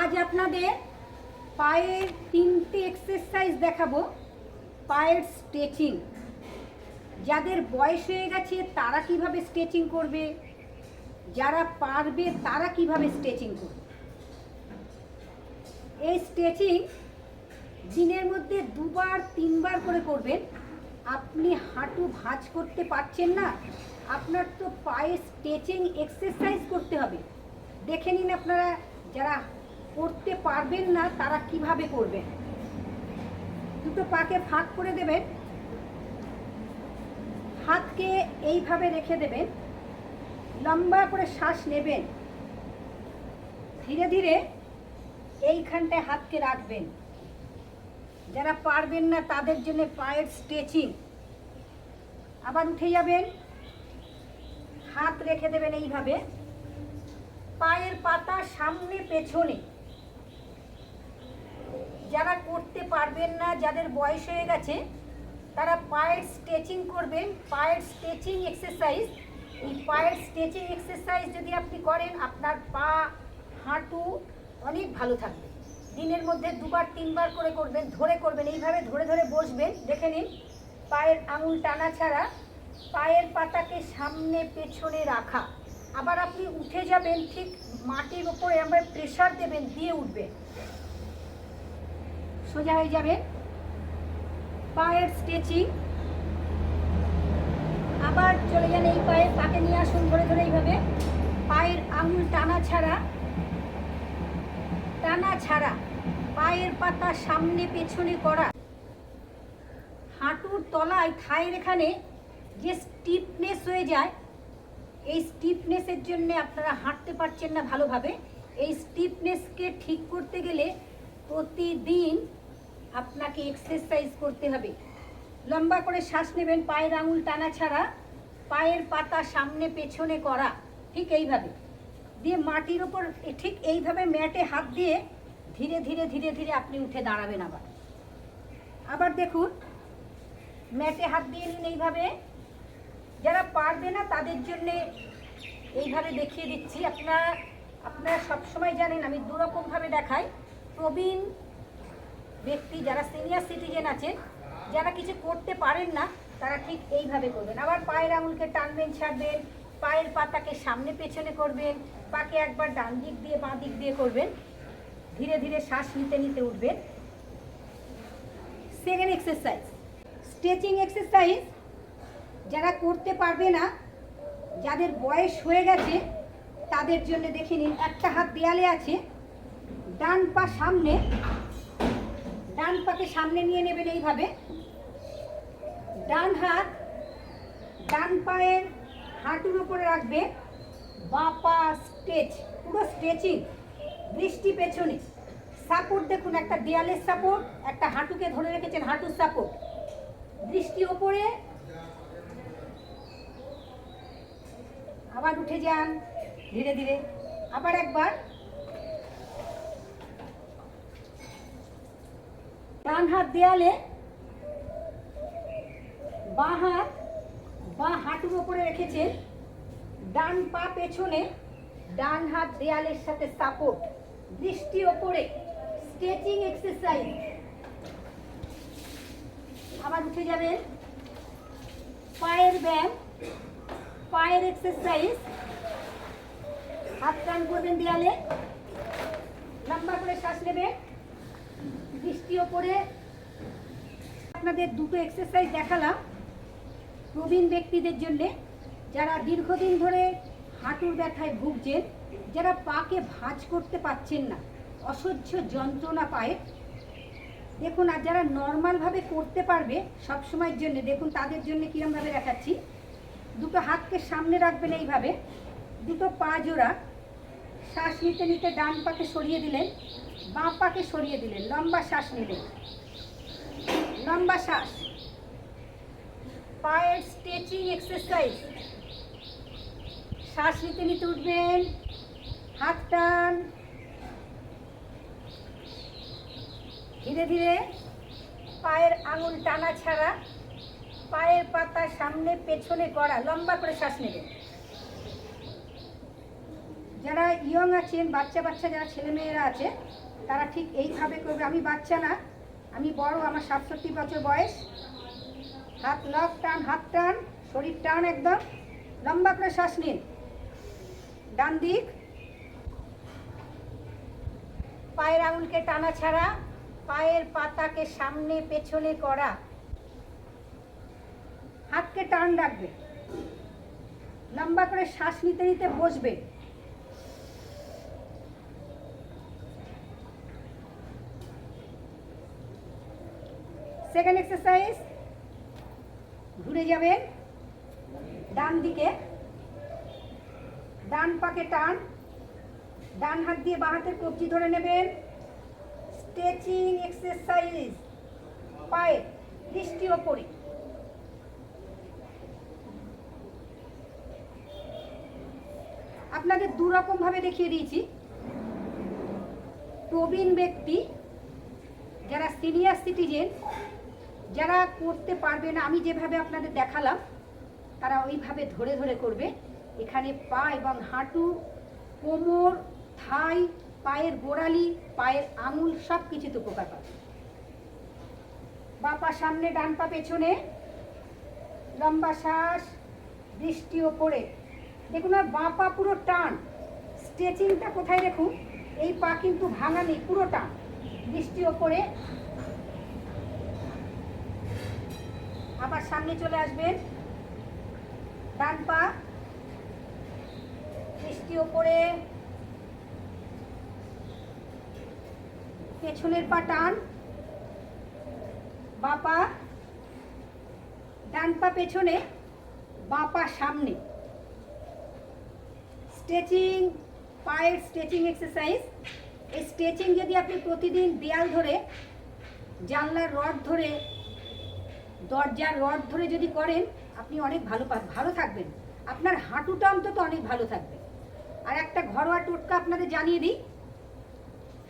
আজ আপনাদের পায়ের তিনটে এক্সারসাইজ দেখাবো। পায়ের স্ট্রেচিং যাদের বয়স হয়ে গেছে, তারা কীভাবে স্ট্রেচিং করবে? যারা পারবে, তারা কীভাবে স্ট্রেচিং করবে? এই স্ট্রেচিং দিনের মধ্যে দুবার, তিনবার করে করবেন। আপনি হাঁটু ভাঁজ করতে পারছেন না, আপনার তো পায়ে স্ট্রেচিং এক্সারসাইজ করতে হবে। দেখে নিন আপনারা, যারা করতে পারবেন না, তারা কীভাবে করবেন দুটো পাকে ফাঁক করে দেবেন। হাতকে এইভাবে রেখে দেবেন। লম্বা করে শ্বাস নেবেন। ধীরে ধীরে এইখানটায় হাতকে রাখবেন। যারা পারবেন না, তাদের জন্য পায়ের স্ট্রেচিং আবার উঠে যাবেন। হাত রেখে দেবেন এইভাবে। পায়ের পাতা সামনে, পেছনে। যারা করতে পারবেন না, যাদের বয়স হয়ে গেছে, তারা পায়ের স্ট্রেচিং করবেন। পায়ের স্ট্রেচিং এক্সারসাইজ এই পায়ের স্ট্রেচিং এক্সারসাইজ যদি আপনি করেন, আপনার পা, হাঁটু অনেক ভালো থাকবে। দিনের মধ্যে দুবার, তিনবার করে করবেন, ধরে করবেন। এইভাবে ধরে ধরে বসবেন, দেখে নিন। পায়ের আঙুল টানা ছাড়া পায়ের পাতাকে সামনে পেছনে রাখা। আবার আপনি উঠে যাবেন, ঠিক মাটির উপরে আমরা প্রেশার দেবেন, দিয়ে উঠবেন। সোজা হয়ে যাবেন পায়ের স্ট্রেচিং আবার চলে যান এই পায়ের পাকে নিয়ে আসুন ধরে ধরে এইভাবে। পায়ের আঙুল টানা ছাড়া টানা ছাড়া। পায়ের পাতা সামনে পেছনে করা। হাঁটুর তলায় থায়ের এখানে যে স্টিফনেস হয়ে যায়, এই স্টিফনেসের জন্য আপনারা হাঁটতে পারছেন না ভালোভাবে। এই স্টিফনেসকে ঠিক করতে গেলে প্রতিদিন আপনাকে এক্সারসাইজ করতে হবে। লম্বা করে শ্বাস নেবেন, পায়ের আঙুল টানা ছাড়া, পায়ের পাতা সামনে পেছনে করা, ঠিক এইভাবে। দিয়ে মাটির ওপর ঠিক এইভাবে ম্যাটে হাত দিয়ে ধীরে ধীরে ধীরে ধীরে আপনি উঠে দাঁড়াবেন আবার। আবার দেখুন, ম্যাটে হাত দিয়ে নিন এইভাবে। যারা পারবে না, তাদের জন্য এইভাবে দেখিয়ে দিচ্ছি। আপনারা আপনারা সবসময় জানেন, আমি দুরকমভাবে দেখাই। প্রবীণ ব্যক্তি যারা সিনিয়র সিটিজেন আছেন, যারা কিছু করতে পারেন না, তারা ঠিক এইভাবে করবেন। আবার পায়ের আঙুলকে টানবেন, ছাড়বেন, পায়ের পাতাকে সামনে পেছনে করবেন, পাকে একবার ডান দিক দিয়ে, বাঁ দিক দিয়ে করবেন, ধীরে ধীরে শ্বাস নিতে নিতে উঠবেন। সেকেন্ড এক্সারসাইজ স্ট্রেচিং এক্সারসাইজ যারা করতে পারবে না, যাদের বয়স হয়ে গেছে, তাদের জন্য দেখে নিন, একটা হাত দেয়ালে আছে, ডান পা সামনে ডান পাকে সামনে নিয়ে নেবেন এইভাবে। ডান হাত ডান পায়ের হাঁটুর উপরে রাখবে। বাঁ পা স্ট্রেচ, পুরো স্ট্রেচিং, দৃষ্টি পেছনে। সাপোর্ট দেখুন, একটা দেয়ালের সাপোর্ট, একটা হাঁটুকে ধরে রেখেছেন হাঁটুর সাপোর্ট। দৃষ্টি ওপরে। আবার উঠে যান, ধীরে ধীরে। আবার একবার। ডান হাত দেয়ালে, বাঁ হাত, বা হাঁটুর ওপরে রেখেছেন ডান পা পেছনে, ডান হাত দেয়ালের সাথে সাপোর্ট, দৃষ্টি ওপরে, স্ট্রেচিং এক্সারসাইজ। আবার উঠে যাবেন পায়ের ব্যায়াম, পায়ের এক্সারসাইজ। হাত টান করবেন দেয়ালে, লম্বা করে শ্বাস নেবেন দৃষ্টি ওপরে। আপনাদের দুটো এক্সারসাইজ দেখালাম প্রবীণ ব্যক্তিদের জন্যে। যারা দীর্ঘদিন ধরে হাঁটুর ব্যথায় ভুগছেন, যারা পাকে ভাঁজ করতে পারছেন না, অসহ্য যন্ত্রণা পায়। দেখুন, আর যারা নর্মালভাবে করতে পারবে সব সময়ের জন্য, দেখুন তাদের জন্য কীরমভাবে দেখাচ্ছি। দুটো হাতকে সামনে রাখবেন এইভাবে, দুটো পা জোড়া। শ্বাস নিতে নিতে ডান পাকে সরিয়ে দিলেন, বাঁ পাকে সরিয়ে দিলেন। লম্বা শ্বাস নিলেন। লম্বা শ্বাস। পায়ের স্ট্রেচিং এক্সারসাইজ শ্বাস নিতে নিতে উঠবেন। হাত টান। ধীরে ধীরে পায়ের আঙুল টানা ছাড়া পায়ের পাতা সামনে পেছনে করা লম্বা করে শ্বাস নেবেন। যারা ইয়ং আছেন, বাচ্চা বাচ্চা যারা ছেলেমেয়েরা আছে, তারা ঠিক এইভাবে করবে। আমি বাচ্চা না, আমি বড়, আমার সাতষট্টি বছর বয়স। হাত লক টান, হাত টান, শরীর টান একদম। লম্বা করে শ্বাস নিন। ডান দিক। পায়ের আঙুলকে টানা ছাড়া, পায়ের পাতাকে সামনে পেছনে করা। হাতকে টান রাখবে। লম্বা করে শ্বাস নিতে নিতে বসবে। সেকেন্ড এক্সারসাইজ ঘুরে যাবেন, ডান দিকে, ডান পাকে টান, ডান হাত দিয়ে বাঁ হাতের কবজি ধরে নেবেন। স্ট্রেচিং এক্সারসাইজ পায়ে দৃষ্টি ওপরে। আপনাদের দু ভাবে দেখিয়ে দিয়েছি। প্রবীণ ব্যক্তি, যারা সিনিয়র সিটিজেন যারা করতে পারবে না, আমি যেভাবে আপনাদের দেখালাম, তারা ওইভাবে ধরে ধরে করবে। এখানে পা এবং হাঁটু, কোমর, থাই, পায়ের গোড়ালি, পায়ের আঙুল সব কিছুতে উপকার পাবে। বা পা সামনে, ডান পা পেছনে, লম্বা শ্বাস, দৃষ্টি ওপরে। দেখুন আর পুরো টান। স্ট্রেচিংটা কোথায় দেখুন? এই পা কিন্তু ভাঙা নেই, পুরো টান। দৃষ্টি ওপরে আবার সামনে চলে আসবেন। ডান পা, দৃষ্টি ওপরে। পেছনের পা টান। বাঁ পা, ডান পা পেছনে, বাঁ পা সামনে। স্ট্রেচিং, পায়ের স্ট্রেচিং এক্সারসাইজ। এই স্ট্রেচিং যদি আপনি প্রতিদিন দেয়াল ধরে, জানলার রড ধরে দরজার রড ধরে যদি করেন, আপনি অনেক ভালো ভালো থাকবেন। আপনার হাঁটুটা অন্তত অনেক ভালো থাকবে। আর একটা ঘরোয়া টোটকা আপনাদের জানিয়ে দিই।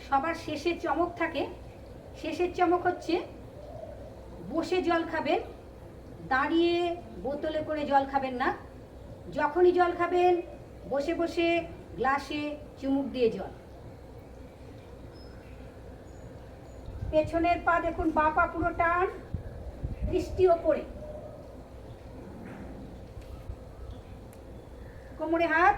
সবার শেষে চমক থাকে। শেষের চমক হচ্ছে, বসে জল খাবেন, দাঁড়িয়ে বোতলে করে জল খাবেন না। যখনই জল খাবেন, বসে বসে গ্লাসে চুমুক দিয়ে জল। পেছনের পা দেখুন, বা পা পুরো টান। দৃষ্টি ওপরে কোমরে হাত